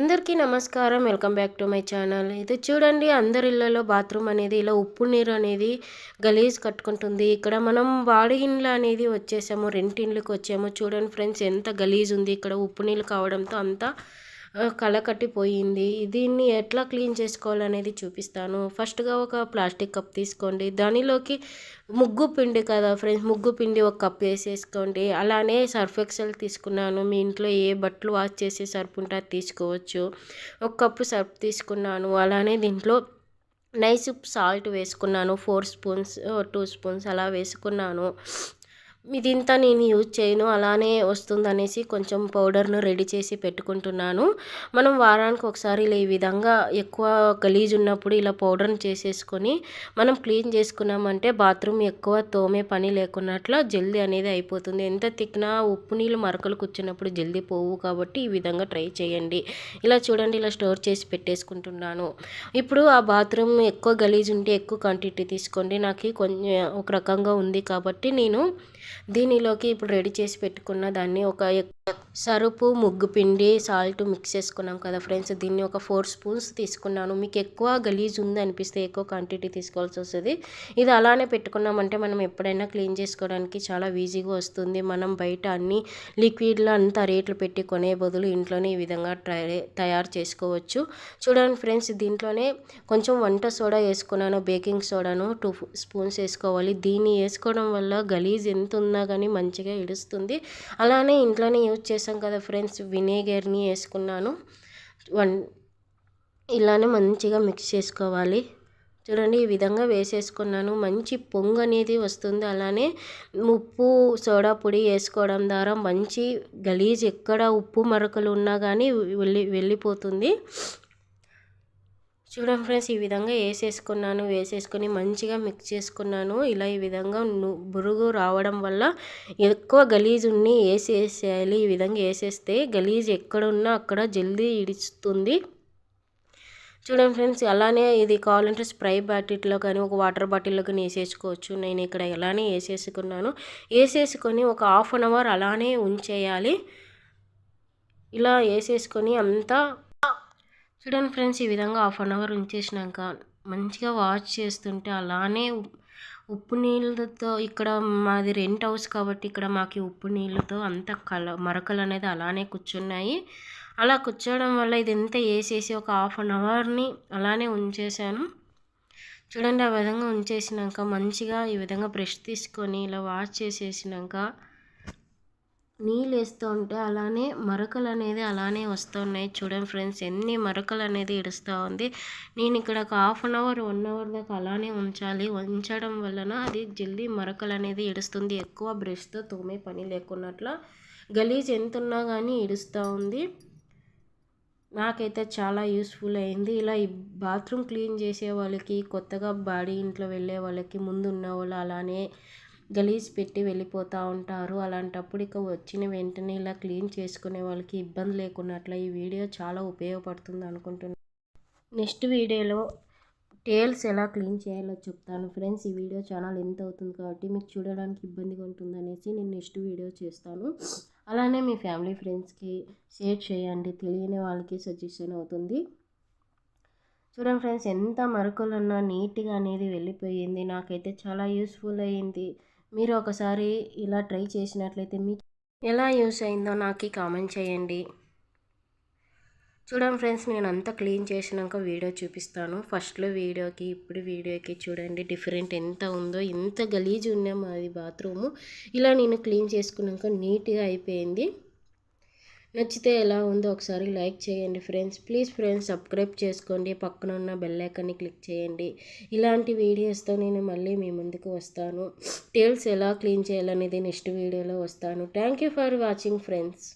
అందరికీ నమస్కారం. Welcome back to my channel. ఇది చూడండి అందరి ఇళ్ళలో బాత్రూమ్ అనేది ఇలా ఉప్పు నీరు అనేది గలీజ్ కట్టుకుంటుంది. ఇక్కడ మనం వాడి ఇండ్లు అనేది వచ్చేసాము రెంట్ వచ్చాము. చూడండి ఫ్రెండ్స్ ఎంత గలీజ్ ఉంది ఇక్కడ ఉప్పు నీళ్ళు కావడంతో అంతా కలకట్టిపోయింది దీన్ని ఎట్లా క్లీన్ చేసుకోవాలనేది చూపిస్తాను. ఫస్ట్గా ఒక ప్లాస్టిక్ కప్ తీసుకోండి. దానిలోకి ముగ్గు పిండి కదా ఫ్రెండ్స్ ముగ్గు పిండి ఒక కప్ వేసేసుకోండి. అలానే సర్ఫ్ ఎక్సెల్ తీసుకున్నాను. మీ ఇంట్లో ఏ బట్టలు వాష్ చేసే సర్ఫ్ ఉంటే అది తీసుకోవచ్చు. ఒక కప్పు సర్ఫ్ తీసుకున్నాను. అలానే దీంట్లో నైస్ సాల్ట్ వేసుకున్నాను. ఫోర్ స్పూన్స్ టూ స్పూన్స్ అలా వేసుకున్నాను. ఇదింతా నేను యూజ్ చేయను అలానే వస్తుందనేసి కొంచెం పౌడర్ను రెడీ చేసి పెట్టుకుంటున్నాను. మనం వారానికి ఒకసారి ఇలా ఈ విధంగా ఎక్కువ గలీజ్ ఉన్నప్పుడు ఇలా పౌడర్ని చేసేసుకొని మనం క్లీన్ చేసుకున్నామంటే బాత్రూమ్ ఎక్కువ తోమే పని లేకున్నట్లు జల్దీ అనేది అయిపోతుంది. ఎంత తిక్కినా ఉప్పు నీళ్ళు మరకలు కూర్చున్నప్పుడు జల్దీ పోవు కాబట్టి ఈ విధంగా ట్రై చేయండి. ఇలా చూడండి ఇలా స్టోర్ చేసి పెట్టేసుకుంటున్నాను. ఇప్పుడు ఆ బాత్రూమ్ ఎక్కువ గలీజ్ ఉంటే ఎక్కువ క్వాంటిటీ తీసుకోండి. నాకు కొంచెం ఒక రకంగా ఉంది కాబట్టి నేను దీనిలోకి ఇప్పుడు రెడీ చేసి పెట్టుకున్న దాన్ని ఒక సరుపు ముగ్గు పిండి సాల్ట్ మిక్స్ చేసుకున్నాం కదా ఫ్రెండ్స్ దీన్ని ఒక ఫోర్ స్పూన్స్ తీసుకున్నాను. మీకు ఎక్కువ గలీజ్ ఉంది అనిపిస్తే ఎక్కువ క్వాంటిటీ తీసుకోవాల్సి వస్తుంది. ఇది అలానే పెట్టుకున్నామంటే మనం ఎప్పుడైనా క్లీన్ చేసుకోవడానికి చాలా ఈజీగా వస్తుంది. మనం బయట అన్ని లిక్విడ్లు అంత రేట్లు పెట్టి కొనే బదులు ఇంట్లోనే ఈ విధంగా తయారు చేసుకోవచ్చు. చూడండి ఫ్రెండ్స్ దీంట్లోనే కొంచెం వంట సోడా వేసుకున్నాను బేకింగ్ సోడాను టూ స్పూన్స్ వేసుకోవాలి. దీన్ని వేసుకోవడం వల్ల గలీజ్ ఎంత ఉన్నా కానీ మంచిగా ఇడుస్తుంది. అలానే ఇంట్లోనే యూజ్ చేసాం కదా ఫ్రెండ్స్ వినేగర్ని వేసుకున్నాను. వన్ ఇలానే మంచిగా మిక్స్ చేసుకోవాలి. చూడండి ఈ విధంగా వేసేసుకున్నాను. మంచి పొంగు అనేది వస్తుంది. అలానే ఉప్పు సోడా పొడి వేసుకోవడం ద్వారా మంచి గలీజ్ ఎక్కడ ఉప్పు మరకలు ఉన్నా కానీ వెళ్ళి వెళ్ళిపోతుంది. చూడండి ఫ్రెండ్స్ ఈ విధంగా వేసేసుకున్నాను. వేసేసుకొని మంచిగా మిక్స్ చేసుకున్నాను. ఇలా ఈ విధంగా బురుగు రావడం వల్ల ఎక్కువ గలీజ్ ఉన్ని వేసేసేయాలి. ఈ విధంగా వేసేస్తే గలీజ్ ఎక్కడ ఉన్నా అక్కడ జల్దీ ఇడుస్తుంది. చూడండి ఫ్రెండ్స్ అలానే ఇది కావాలంటే స్ప్రై బాటిల్లో కానీ ఒక వాటర్ బాటిల్లో కానీ వేసేసుకోవచ్చు. నేను ఇక్కడ ఎలానే వేసేసుకున్నాను. వేసేసుకొని ఒక హాఫ్ అన్ అవర్ అలానే ఉంచేయాలి. ఇలా వేసేసుకొని అంతా చూడండి ఫ్రెండ్స్ ఈ విధంగా హాఫ్ అన్ అవర్ ఉంచేసినాక మంచిగా వాష్ చేస్తుంటే అలానే ఉప్పు నీళ్ళతో ఇక్కడ మాది రెంట్ హౌస్ కాబట్టి ఇక్కడ మాకు ఉప్పు నీళ్ళతో అంత కల మరకలు అనేది అలానే కూర్చున్నాయి. అలా కూర్చోవడం వల్ల ఇది ఎంత వేసేసి ఒక హాఫ్ అన్ అవర్ని అలానే ఉంచేసాను. చూడండి ఆ విధంగా ఉంచేసినాక మంచిగా ఈ విధంగా బ్రష్ తీసుకొని ఇలా వాష్ చేసేసినాక నీళ్ళు వేస్తూ ఉంటే అలానే మరకలు అనేది అలానే వస్తున్నాయి. చూడండి ఫ్రెండ్స్ ఎన్ని మరకలు అనేది ఇడుస్తూ ఉంది. నేను ఇక్కడ ఒక half an hour one hour దాకా అలానే ఉంచాలి. ఉంచడం వలన అది జల్దీ మరకలు అనేది ఇడుస్తుంది ఎక్కువ బ్రష్తో తోమే పని లేకున్నట్ల గలీజ్ ఎంత ఉన్నా కానీ ఇడుస్తూ ఉంది. నాకైతే చాలా యూస్ఫుల్ అయింది. ఇలా ఈ బాత్రూమ్ క్లీన్ చేసే వాళ్ళకి కొత్తగా బాడీ ఇంట్లో వెళ్ళే వాళ్ళకి ముందు ఉన్న వాళ్ళు అలానే గలీజ్ పెట్టి వెళ్ళిపోతూ ఉంటారు. అలాంటప్పుడు ఇక వచ్చిన వెంటనే ఇలా క్లీన్ చేసుకునే వాళ్ళకి ఇబ్బంది లేకున్నట్ల ఈ వీడియో చాలా ఉపయోగపడుతుంది అనుకుంటున్నాను నెక్స్ట్ వీడియోలో టేల్స్ ఎలా క్లీన్ చేయాలో చెప్తాను. ఫ్రెండ్స్ ఈ వీడియో ఛానల్ ఎంత అవుతుంది కాబట్టి మీకు చూడడానికి ఇబ్బందిగా ఉంటుంది అనేసి నేను నెక్స్ట్ వీడియో చేస్తాను. అలానే మీ ఫ్యామిలీ ఫ్రెండ్స్కి షేర్ చేయండి. తెలియని వాళ్ళకి సజెషన్ అవుతుంది. చూడండి ఫ్రెండ్స్ ఎంత మరకలున్నా నీట్గా అనేది వెళ్ళిపోయింది. నాకైతే చాలా యూస్ఫుల్ అయ్యింది మీరు ఒకసారి ఇలా ట్రై చేసినట్లయితే మీకు ఎలా యూస్ అయిందో నాకు కామెంట్ చేయండి. చూడండి ఫ్రెండ్స్ నేను అంతా క్లీన్ చేసినాక వీడియో చూపిస్తాను. ఫస్ట్లో వీడియోకి ఇప్పుడు వీడియోకి చూడండి డిఫరెంట్ ఎంత ఉందో ఎంత గలీజ్ ఉన్నాం అది బాత్రూము. ఇలా నేను క్లీన్ చేసుకున్నాక నీట్గా అయిపోయింది. నచ్చితే ఎలా ఉందో ఒకసారి లైక్ చేయండి ఫ్రెండ్స్. ప్లీజ్ ఫ్రెండ్స్ సబ్స్క్రైబ్ చేసుకోండి. పక్కన ఉన్న బెల్లైకాన్ని క్లిక్ చేయండి. ఇలాంటి వీడియోస్తో నేను మళ్ళీ మీ ముందుకు వస్తాను. టేల్స్ ఎలా క్లీన్ చేయాలనేది నెక్స్ట్ వీడియోలో వస్తాను. Thank you for watching friends.